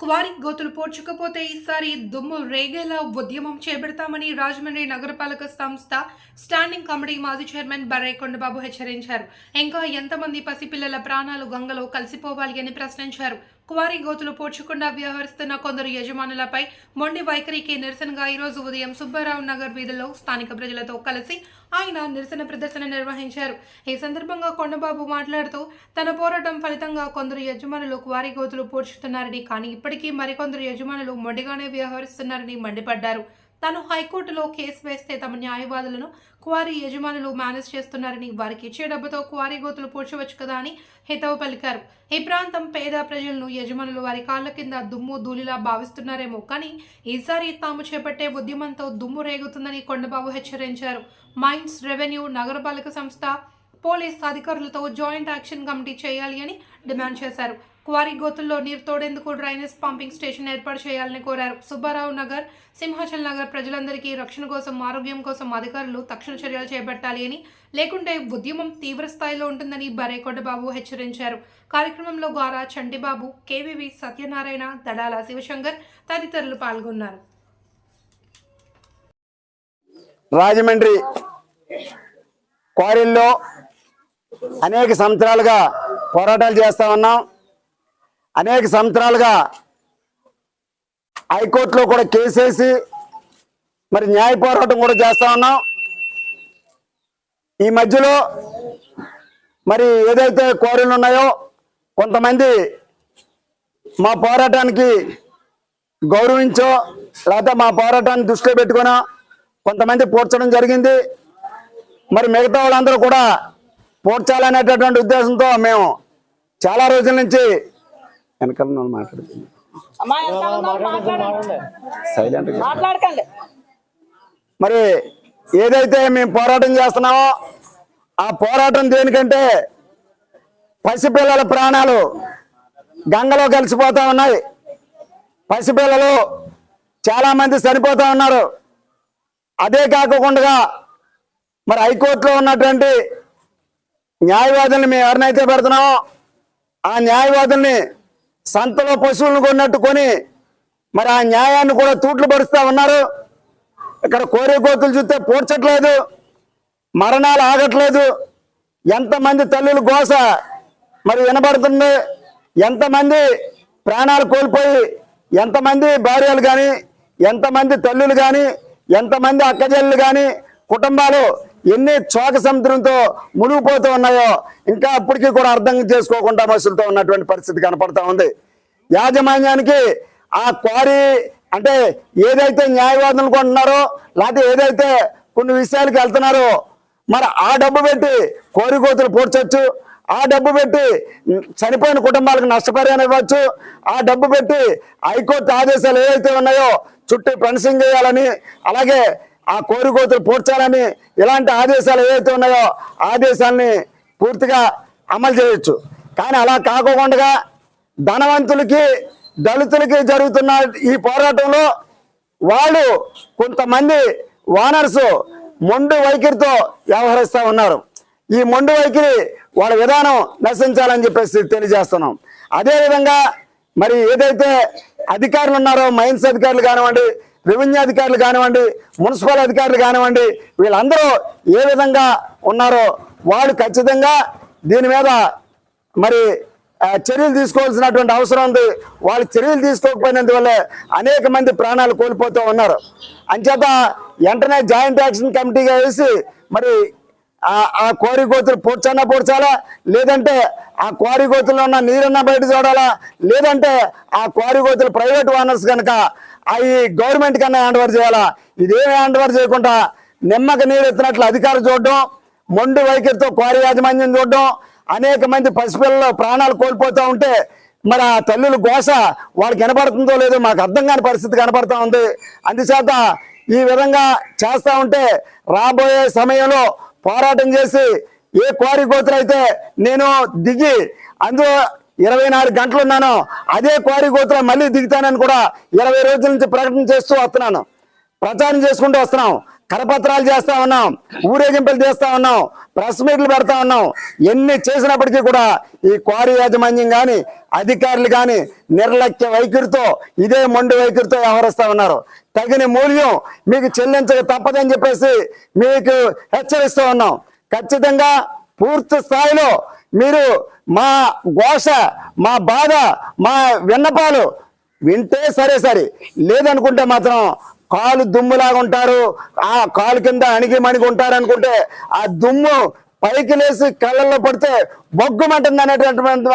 Quarry గోతులు పోడ్చుకపోతే ఈసారి దుమ్ము రేగేలా ఉద్యమం చేపడతామని రాజమండ్రి నగరపాలక సంస్థ స్టాండింగ్ కమిటీ మాజీ చైర్మన్ బర్రే కొండబాబు హెచ్చరించారు. ఇంకా ఎంతమంది పసిపిల్లల ప్రాణాలు గంగలో కలిసిపోవాలి అని ప్రశ్నించారు. క్వారీ గోతులు పోడ్చకుండా వ్యవహరిస్తున్న కొందరు యజమానులపై మొండి వైఖరికి నిరసనగా ఈరోజు ఉదయం సుబ్బారావు నగర్ వీధిలో స్థానిక ప్రజలతో కలిసి ఆయన నిరసన ప్రదర్శన నిర్వహించారు. ఈ సందర్భంగా కొండబాబు మాట్లాడుతూ తన పోరాటం ఫలితంగా కొందరు యజమానులు క్వారీ గోతులు పోడ్చుతున్నారని కానీ ఇప్పటికీ మరికొందరు యజమానులు మొండిగానే వ్యవహరిస్తున్నారని మండిపడ్డారు. తాను హైకోర్టులో కేసు వేస్తే తమ న్యాయవాదులను క్వారీ యజమానులు మేనేజ్ చేస్తున్నారని వారికి ఇచ్చే డబ్బుతో క్వారీ గోతులు పూడ్చవచ్చు కదా అని హితవు పలికారు. ఈ ప్రాంతం పేద ప్రజలను యజమానులు వారి కాళ్ళ కింద దుమ్ము ధూళిలా భావిస్తున్నారేమో కానీ ఈసారి తాము చేపట్టే ఉద్యమంతో దుమ్ము రేగుతుందని కొండబాబు హెచ్చరించారు. మైన్స్ రెవెన్యూ నగరపాలక సంస్థ పోలీస్ అధికారులతో జాయింట్ యాక్షన్ కమిటీ చేయాలి అని డిమాండ్ చేశారు. క్వారీ గోతుల్లో నీరు తోడేందుకు డ్రైనేజ్ పంపింగ్ స్టేషన్ ఏర్పాటు చేయాలని కోరారు. సుబ్బారావు నగర్ సింహాచల్ నగర్ ప్రజలందరికీ రక్షణ కోసం ఆరోగ్యం కోసం అధికారులు తక్షణ చర్యలు చేపట్టాలి అని లేకుంటే ఉద్యమం తీవ్ర స్థాయిలో ఉంటుందని బరేకొండబాబు హెచ్చరించారు. కార్యక్రమంలో గారా చంటిబాబు కేవీవి సత్యనారాయణ దడాల శివశంకర్ తదితరులు పాల్గొన్నారు. రాజమండ్రి క్వారీల్లో అనేక సంవత్సరాలుగా పోరాటాలు చేస్తా ఉన్నాం. అనేక సంవత్సరాలుగా హైకోర్టులో కూడా కేసేసి మరి న్యాయ పోరాటం కూడా చేస్తా ఉన్నాం. ఈ మధ్యలో మరి ఏదైతే కోరిలు ఉన్నాయో కొంతమంది మా పోరాటానికి గౌరవించో లేకపోతే మా పోరాటాన్ని దృష్టిలో పెట్టుకునో కొంతమంది పూడ్చడం జరిగింది. మరి మిగతా వాళ్ళందరూ కూడా పూడ్చాలనేటటువంటి ఉద్దేశంతో మేము చాలా రోజుల నుంచి వెనకాల. సైలెంట్ మాట్లాడకండి. మరి ఏదైతే మేము పోరాటం చేస్తున్నామో ఆ పోరాటం దేనికంటే పసిపిల్లల ప్రాణాలు గంగలో కలిసిపోతా ఉన్నాయి. పసిపిల్లలు చాలా మంది చనిపోతా ఉన్నారు. అదే కాకుండా మరి హైకోర్టులో ఉన్నటువంటి న్యాయవాదుల్ని మేము ఎవరినైతే పెడుతున్నామో ఆ న్యాయవాదుల్ని సంతలో పశువులను కొన్నట్టుకొని మరి ఆ న్యాయాన్ని కూడా తూట్లు పరుస్తా ఉన్నారు. ఇక్కడ కోరే కోతులు చూస్తే పూడ్చట్లేదు మరణాలు ఆగట్లేదు. ఎంతమంది తల్లులు గోస మరి వినబడుతుంది ఎంతమంది ప్రాణాలు కోల్పోయి ఎంతమంది భార్యలు కానీ ఎంతమంది తల్లులు కానీ ఎంతమంది అక్కజల్లు కానీ కుటుంబాలు ఎన్ని చోక సముద్రంతో మునిగిపోతూ ఉన్నాయో ఇంకా అప్పటికీ కూడా అర్థం చేసుకోకుండా మసులుతో ఉన్నటువంటి పరిస్థితి కనపడతా ఉంది. యాజమాన్యానికి ఆ క్వారీ అంటే ఏదైతే న్యాయవాదులు కొంటున్నారో లేకపోతే ఏదైతే కొన్ని విషయాలకు వెళ్తున్నారో మరి ఆ డబ్బు పెట్టి కోరికోతులు పూడ్చొచ్చు ఆ డబ్బు పెట్టి చనిపోయిన కుటుంబాలకు నష్టపరిహారం ఇవ్వచ్చు ఆ డబ్బు పెట్టి హైకోర్టు ఆదేశాలు ఏవైతే ఉన్నాయో చుట్టూ ఫెన్సింగ్ చేయాలని అలాగే ఆ కోరికోతులు పూడ్చాలని ఇలాంటి ఆదేశాలు ఏవైతే ఉన్నాయో ఆదేశాలని పూర్తిగా అమలు చేయొచ్చు. కానీ అలా కాకుండా ధనవంతులకి దళితులకి జరుగుతున్న ఈ పోరాటంలో వాళ్ళు కొంతమంది వానర్స్ మొండు వైఖరితో వ్యవహరిస్తూ ఉన్నారు. ఈ మొండు వైఖరి వాళ్ళ విధానం నశించాలని చెప్పేసి తెలియజేస్తున్నాం. అదేవిధంగా మరి ఏదైతే అధికారులు ఉన్నారో మైన్స్ అధికారులు కానివ్వండి రెవెన్యూ అధికారులు కానివ్వండి మున్సిపల్ అధికారులు కానివ్వండి వీళ్ళందరూ ఏ విధంగా ఉన్నారో వాళ్ళు ఖచ్చితంగా దీని మీద మరి చర్యలు తీసుకోవాల్సినటువంటి అవసరం ఉంది. వాళ్ళు చర్యలు తీసుకోకపోయినందువల్ల అనేక మంది ప్రాణాలు కోల్పోతూ ఉన్నారు. అంచేత వెంటనే జాయింట్ యాక్షన్ కమిటీగా వేసి మరి ఆ- ఆ కోరి గోతులు పూడ్చన్నా పూడ్చాలా? లేదంటే ఆ క్వారీ గోతుల్లో ఉన్న నీరన్నా బయట చూడాలా? లేదంటే ఆ కోరికోతులు గోతులు ప్రైవేట్ ఓనర్స్ కనుక అవి గవర్నమెంట్ కన్నా హ్యాండ్ ఓవర్ చేయాలా? ఇదేమి హ్యాండ్ ఓవర్ చేయకుండా నిమ్మక నీరు ఎత్తినట్లు అధికారులు చూడడం మొండి వైఖరితో క్వారీ యాజమాన్యం చూడడం అనేక మంది పసిపిల్లలు ప్రాణాలు కోల్పోతూ ఉంటే మరి ఆ తల్లుల గోస వాళ్ళకి కనపడుతుందో లేదో మాకు అర్థం కాని పరిస్థితి కనపడతా ఉంది. అందుచేత ఈ విధంగా చేస్తూ ఉంటే రాబోయే సమయంలో పోరాటం చేసి ఏ కోరి అయితే నేను దిగి అందులో ఇరవై నాలుగు గంటలు ఉన్నాను అదే క్వారీ గోతులో మళ్ళీ దిగుతానని కూడా ఇరవై రోజుల నుంచి ప్రకటన చేస్తూ వస్తున్నాను. ప్రచారం చేసుకుంటూ వస్తున్నాం. కరపత్రాలు చేస్తా ఉన్నాం. ఊరేగింపులు చేస్తా ఉన్నాం. ప్రెస్ మీట్లు పెడతా ఉన్నాం. ఎన్ని చేసినప్పటికీ కూడా ఈ క్వారీ యాజమాన్యం కానీ అధికారులు కానీ నిర్లక్ష్య వైఖరితో ఇదే మొండి వైఖరితో వ్యవహరిస్తా ఉన్నారు. తగిన మూల్యం మీకు చెల్లించక తప్పదని చెప్పేసి మీకు హెచ్చరిస్తూ ఉన్నాం. ఖచ్చితంగా పూర్తి స్థాయిలో మీరు మా ఘోష మా బాధ మా విన్నపాలు వింటే సరే సరే. లేదనుకుంటే మాత్రం కాలు దుమ్ములాగా ఉంటారు. ఆ కాలు కింద అణిగి మణిగి ఉంటారు అనుకుంటే ఆ దుమ్ము పైకి లేసి కళ్ళల్లో పడితే బొగ్గుమంటుంది అనేటటువంటి